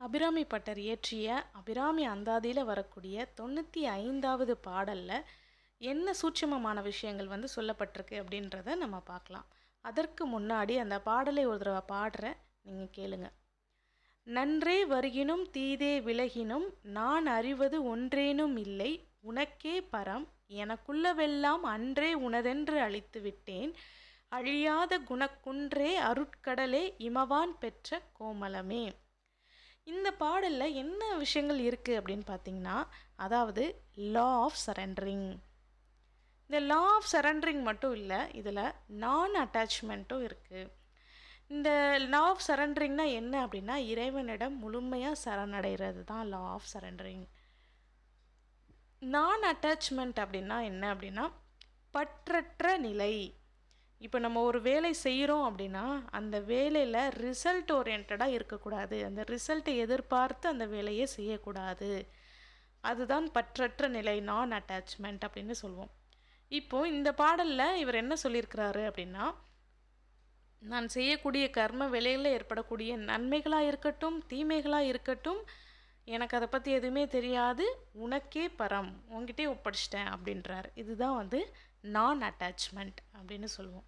Abirami butter இயற்றிய அபிராமி அந்தாதியில் வரக்கூடிய தொண்ணூற்றி ஐந்தாவது பாடலில் என்ன சூட்சமமான விஷயங்கள் வந்து சொல்லப்பட்டிருக்கு அப்படின்றத நம்ம பார்க்கலாம். அதற்கு முன்னாடி அந்த பாடலை ஒரு தடவை பாடுற நீங்கள் கேளுங்க. நன்றே வருகினும் தீதே விலகினும் நான் அறிவது ஒன்றேனும் இல்லை உனக்கே பரம் எனக்குள்ளவெல்லாம் அன்றே உனதென்று அழித்து விட்டேன் அழியாத குணக்குன்றே அருட்கடலே இமவான் பெற்ற கோமலமே. இந்த பாடலில் என்ன விஷயங்கள் இருக்குது அப்படின்னு பார்த்தீங்கன்னா அதாவது லா ஆஃப் சரண்டரிங் இந்த லா ஆஃப் சரண்டரிங் மட்டும் இல்லை இதில் நான் அட்டாச்மெண்ட்டும் இருக்குது இந்த லா ஆஃப் சரண்டரிங்னா என்ன அப்படின்னா இறைவனிடம் முழுமையாக சரணடைகிறது தான் law of surrendering non attachment அப்படின்னா என்ன அப்படின்னா பற்றற்ற நிலை. இப்போ நம்ம ஒரு வேலை செய்கிறோம் அப்படின்னா அந்த வேலையில் ரிசல்ட் ஓரியன்டாக இருக்கக்கூடாது. அந்த ரிசல்ட்டை எதிர்பார்த்து அந்த வேலையை செய்யக்கூடாது. அதுதான் பற்றற்ற நிலை நான் அட்டாச்மெண்ட் அப்படின்னு சொல்லுவோம் இப்போது இந்த பாடலில் இவர் என்ன சொல்லியிருக்கிறாரு அப்படின்னா நான் செய்யக்கூடிய கர்ம வேலையில் ஏற்படக்கூடிய நன்மைகளாக இருக்கட்டும் தீமைகளாக இருக்கட்டும் எனக்கு அதை பற்றி எதுவுமே தெரியாது உனக்கே பரம் உங்ககிட்டே ஒப்படைச்சிட்டேன் அப்படின்றார். இதுதான் வந்து நான் அட்டாச்மெண்ட் அப்படின்னு சொல்லுவோம்.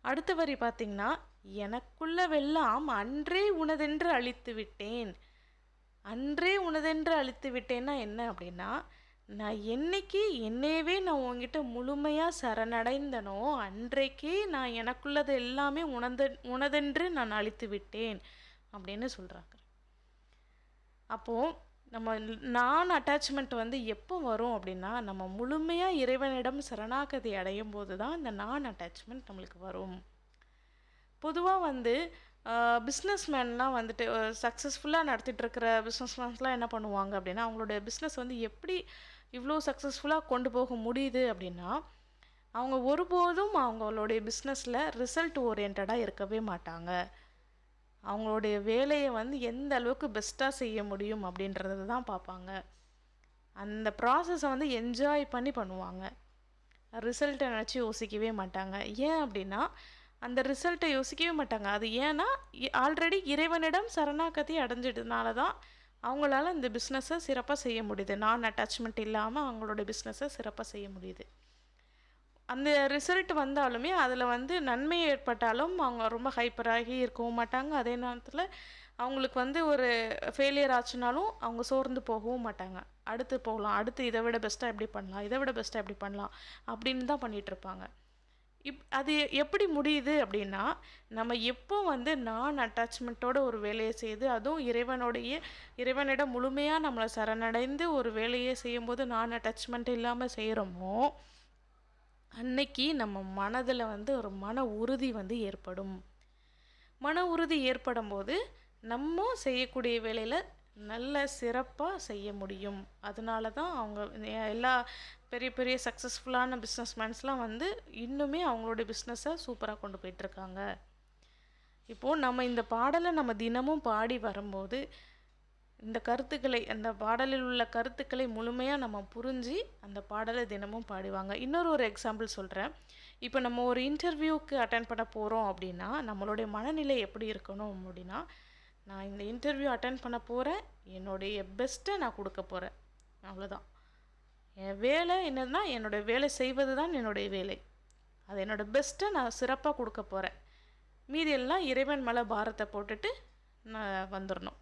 அடுத்த வரி பார்த்திங்கன்னா எனக்குள்ளவெல்லாம் அன்றே உனதென்று அழித்து விட்டேன். அன்றே உனதென்று அழித்து விட்டேன்னா என்ன அப்படின்னா நான் என்னைக்கு என்னையவே நான் உங்ககிட்ட முழுமையாக சரணடைந்தனோ அன்றைக்கே நான் எனக்குள்ளது எல்லாமே உணர்ந்த உனதென்று நான் அழித்து விட்டேன். அப்படின்னு சொல்கிறாங்க அப்போது நம்ம நான் அட்டாச்மெண்ட் வந்து எப்போ வரும் அப்படின்னா நம்ம முழுமையாக இறைவனிடம் சரணாகதி அடையும் போது தான் இந்த நான் அட்டாச்மெண்ட் நம்மளுக்கு வரும். பொதுவாக வந்து பிஸ்னஸ்மேன்லாம் வந்துட்டு சக்ஸஸ்ஃபுல்லாக நடத்திட்டுருக்கிற பிஸ்னஸ்மேன்ஸ்லாம் என்ன பண்ணுவாங்க அப்படின்னா அவங்களோட பிஸ்னஸ் வந்து எப்படி இவ்வளோ சக்ஸஸ்ஃபுல்லாக கொண்டு போக முடியுது அப்படின்னா அவங்க ஒருபோதும் அவங்களுடைய பிஸ்னஸில் ரிசல்ட் ஓரியன்டாக இருக்கவே மாட்டாங்க. அவங்களுடைய வேலையை வந்து எந்த அளவுக்கு பெஸ்ட்டாக செய்ய முடியும் அப்படின்றத தான் பார்ப்பாங்க. அந்த ப்ராசஸை வந்து என்ஜாய் பண்ணி பண்ணுவாங்க. ரிசல்ட்டை நினச்சி யோசிக்கவே மாட்டாங்க. ஏன் அப்படின்னா அந்த ரிசல்ட்டை யோசிக்கவே மாட்டாங்க. அது ஏன்னா ஆல்ரெடி இறைவனிடம் சரணாகதி அடைஞ்சிட்டதுனால தான் அவங்களால இந்த பிஸ்னஸை சிறப்பாக செய்ய முடியுது. நான் அட்டாச்மெண்ட் இல்லாமல் அவங்களோட பிஸ்னஸை சிறப்பாக செய்ய முடியுது. அந்த ரிசல்ட் வந்தாலுமே அதில் வந்து நன்மை ஏற்பட்டாலும் அவங்க ரொம்ப ஹைப்பராகி இருக்கவும் மாட்டாங்க. அதே நேரத்தில் அவங்களுக்கு வந்து ஒரு ஃபெயிலியர் ஆச்சுனாலும் அவங்க சோர்ந்து போகவும் மாட்டாங்க. அடுத்து போகலாம் அடுத்து இதை விட பெஸ்ட்டாக எப்படி பண்ணலாம் இதை விட பெஸ்ட்டாக எப்படி பண்ணலாம் அப்படின்னு தான் பண்ணிகிட்ருப்பாங்க இப் அது எப்படி முடியுது அப்படின்னா நம்ம எப்போ வந்து நான் அட்டாச்மெண்ட்டோட ஒரு வேலையை செய்து அதுவும் இறைவனுடைய இறைவனிடம் முழுமையாக நம்மளை சரணடைந்து ஒரு வேலையை செய்யும்போது நான் அட்டாச்மெண்ட் இல்லாமல் செய்கிறோமோ அன்னைக்கு நம்ம மனதில் வந்து ஒரு மன உறுதி வந்து ஏற்படும். மன உறுதி ஏற்படும் போது நம்ம செய்யக்கூடிய வேலையில் நல்ல சிறப்பாக செய்ய முடியும். அதனால தான் அவங்க எல்லா பெரிய பெரிய சக்ஸஸ்ஃபுல்லான பிஸ்னஸ்மேன்ஸ்லாம் வந்து இன்னுமே அவங்களோட பிஸ்னஸை சூப்பராக கொண்டு போயிட்டுருக்காங்க இப்போது நம்ம இந்த பாடலை நம்ம தினமும் பாடி வரும்போது இந்த கருத்துக்களை அந்த பாடலில் உள்ள கருத்துக்களை முழுமையாக நம்ம புரிஞ்சு அந்த பாடலை தினமும் பாடுவாங்க. இன்னொரு ஒரு எக்ஸாம்பிள் சொல்கிறேன் இப்போ நம்ம ஒரு இன்டர்வியூக்கு அட்டன் பண்ண போகிறோம் அப்படின்னா நம்மளுடைய மனநிலை எப்படி இருக்கணும் அப்படின்னா நான் இந்த இன்டர்வியூ அட்டன் பண்ண போகிறேன் என்னுடைய பெஸ்ட்டை நான் கொடுக்க போகிறேன் அவ்வளோதான் என் வேலை என்னதுன்னா என்னோடய வேலை செய்வது தான் என்னுடைய வேலை. அது என்னோடய பெஸ்ட்டை நான் சிறப்பாக கொடுக்க போகிறேன் மீதி எல்லாம் இறைவன் மேலே பாரத்தை போட்டுட்டு நான் வந்துடணும்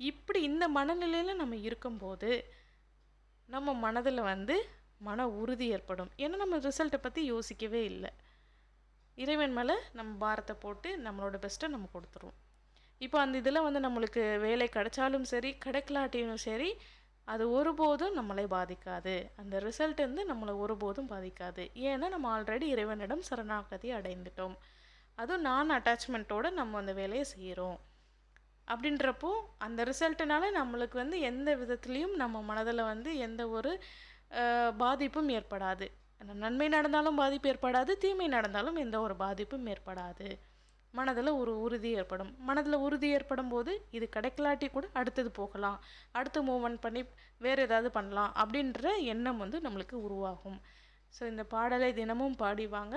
இப்படி இந்த மனநிலையில் நம்ம இருக்கும்போது நம்ம மனதில் வந்து மன உறுதி ஏற்படும். ஏன்னா நம்ம ரிசல்ட்டை பற்றி யோசிக்கவே இல்லை. இறைவன் மேலே நம்ம பாரத்தை போட்டு நம்மளோட பெஸ்ட்டை நம்ம கொடுத்துருவோம். இப்போ அந்த இதில் வந்து நம்மளுக்கு வேலை கிடைச்சாலும் சரி கிடைக்கலாட்டியும் சரி அது ஒருபோதும் நம்மளை பாதிக்காது. அந்த ரிசல்ட் வந்து நம்மளை ஒருபோதும் பாதிக்காது. ஏன்னா நம்ம ஆல்ரெடி இறைவனிடம் சரணாகதி அடைந்துட்டோம். அதுவும் நான் அட்டாச்மெண்ட்டோடு நம்ம அந்த வேலையை செய்கிறோம் அப்படின்றப்போ அந்த ரிசல்ட்டுனால நம்மளுக்கு வந்து எந்த விதத்துலேயும் நம்ம மனதில் வந்து எந்த ஒரு பாதிப்பும் ஏற்படாது. நன்மை நடந்தாலும் பாதிப்பு ஏற்படாது தீமை நடந்தாலும் எந்த ஒரு பாதிப்பும் ஏற்படாது. மனதில் ஒரு உறுதி ஏற்படும். மனதில் உறுதி ஏற்படும் போது இது கிடைக்கலாட்டி கூட அடுத்தது போகலாம். அடுத்து மூவ்மெண்ட் பண்ணி வேறு ஏதாவது பண்ணலாம் அப்படின்ற எண்ணம் வந்து நம்மளுக்கு உருவாகும். ஸோ இந்த பாடலை தினமும் பாடிவாங்க.